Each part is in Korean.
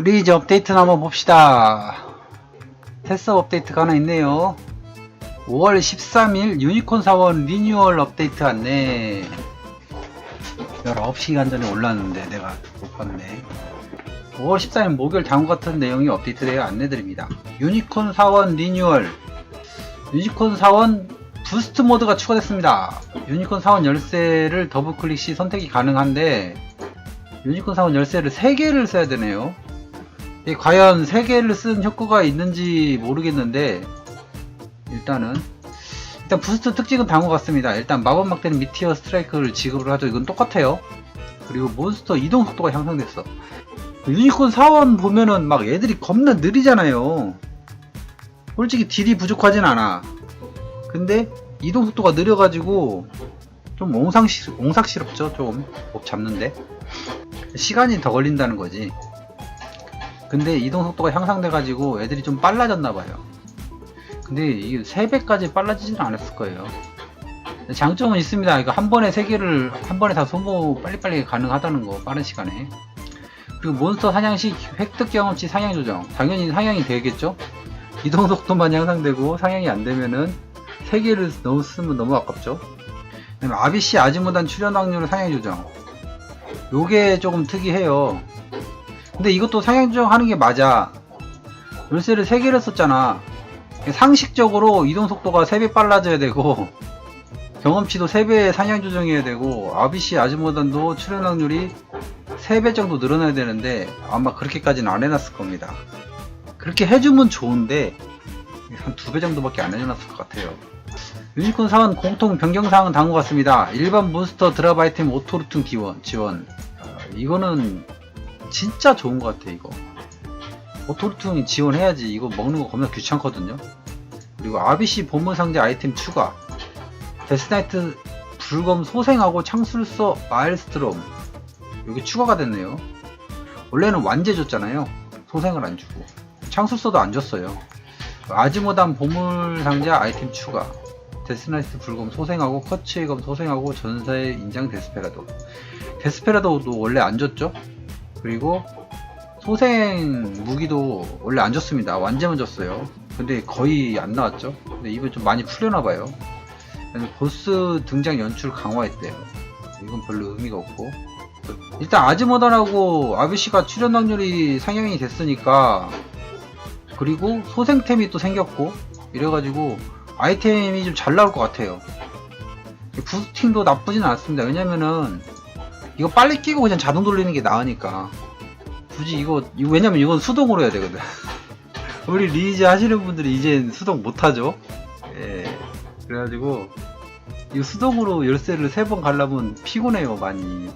리즈 업데이트나 한번 봅시다. 테스 업데이트가 하나 있네요. 5월 13일 유니콘 사원 리뉴얼 업데이트 왔네. 19시간 전에 올랐는데 내가 못 봤네. 5월 14일 목요일 당후 같은 내용이 업데이트되어 안내드립니다. 유니콘 사원 리뉴얼 유니콘 사원 부스트 모드가 추가됐습니다. 유니콘 사원 열쇠를 더블 클릭 시 선택이 가능한데 유니콘 사원 열쇠를 3개를 써야 되네요. 과연 3개를 쓴 효과가 있는지 모르겠는데 일단은 일단 부스트 특징은 다음과 같습니다. 일단 마법 막대는 미티어 스트라이크를 지급을 하죠. 이건 똑같아요. 그리고 몬스터 이동 속도가 향상됐어. 유니콘 사원 보면은 막 애들이 겁나 느리잖아요. 솔직히 딜이 부족하진 않아. 근데 이동 속도가 느려가지고 좀 옹상시, 옹삭스럽죠. 좀몹 잡는데 시간이 더 걸린다는 거지. 근데 이동 속도가 향상돼가지고 애들이 좀 빨라졌나봐요. 근데 이게 3배까지 빨라지지는 않았을 거예요. 장점은 있습니다. 이거 한 번에 3개를 한 번에 다 소모 빨리빨리 가능하다는 거 빠른 시간에. 그리고 몬스터 사냥 시 획득 경험치 상향 조정. 당연히 상향이 되겠죠? 이동 속도만 향상되고 상향이 안 되면은 3개를 너무 쓰면 너무 아깝죠? 아비씨 아즈모단 출연 확률 상향 조정. 요게 조금 특이해요. 근데 이것도 상향 조정 하는 게 맞아. 열쇠를 3개를 썼잖아. 상식적으로 이동 속도가 3배 빨라져야 되고 경험치도 3배 상향 조정해야 되고 아비씨 아즈모단도 출연 확률이 3배 정도 늘어나야 되는데 아마 그렇게까지는 안 해놨을 겁니다. 그렇게 해주면 좋은데 한두배 정도밖에 안 해줘놨을 것 같아요. 유니콘 사원 공통 변경사항은 다음과 같습니다. 일반 몬스터 드랍 아이템 오토루팅 지원, 지원. 어, 이거는 진짜 좋은 것 같아 이거. 오토루팅 지원해야지 이거 먹는 거 겁나 귀찮거든요. 그리고 RBC 보물 상자 아이템 추가. 데스나이트 불검 소생하고 창술서 마일스트롬 여기 추가가 됐네요. 원래는 완제 줬잖아요. 소생을 안 주고 창술서도 안 줬어요. 아즈모단 보물 상자 아이템 추가. 데스나이트 불검 소생하고 커츠의 검 소생하고 전사의 인장 데스페라도. 데스페라도도 원래 안 줬죠. 그리고 소생 무기도 원래 안 줬습니다. 완제만 줬어요. 근데 거의 안 나왔죠. 근데 이번 좀 많이 풀려나봐요. 보스 등장 연출 강화했대요. 이건 별로 의미가 없고. 일단 아즈모단하고 아비씨가 출연 확률이 상향이 됐으니까 그리고 소생템이 또 생겼고 이래가지고 아이템이 좀 잘 나올 것 같아요. 부스팅도 나쁘진 않습니다. 왜냐면은 이거 빨리 끼고 그냥 자동 돌리는 게 나으니까 굳이 이거, 이거 왜냐면 이건 수동으로 해야 되거든. 우리 리즈 하시는 분들이 이젠 수동 못하죠. 예. 그래가지고 이 수동으로 열쇠를 세번 가려면 피곤해요 많이.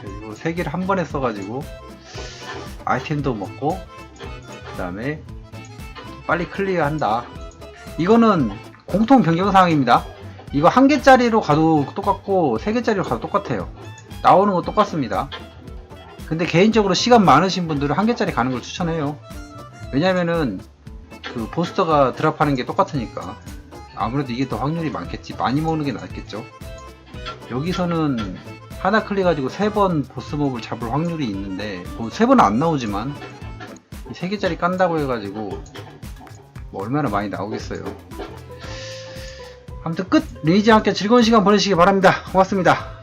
그리고 세 개를 한 번에 써가지고 아이템도 먹고 그 다음에 빨리 클리어한다. 이거는 공통 변경 사항입니다. 이거 한 개짜리로 가도 똑같고 세 개짜리로 가도 똑같아요. 나오는 거 똑같습니다. 근데 개인적으로 시간 많으신 분들은 한 개짜리 가는 걸 추천해요. 왜냐면은 그 보스터가 드랍하는 게 똑같으니까 아무래도 이게 더 확률이 많겠지. 많이 먹는 게 낫겠죠. 여기서는 하나 클릭해가지고 세 번 보스몹을 잡을 확률이 있는데 뭐 세 번은 안 나오지만 이세 개짜리 깐다고 해가지고 뭐 얼마나 많이 나오겠어요. 아무튼 끝! 리니지와 함께 즐거운 시간 보내시기 바랍니다. 고맙습니다.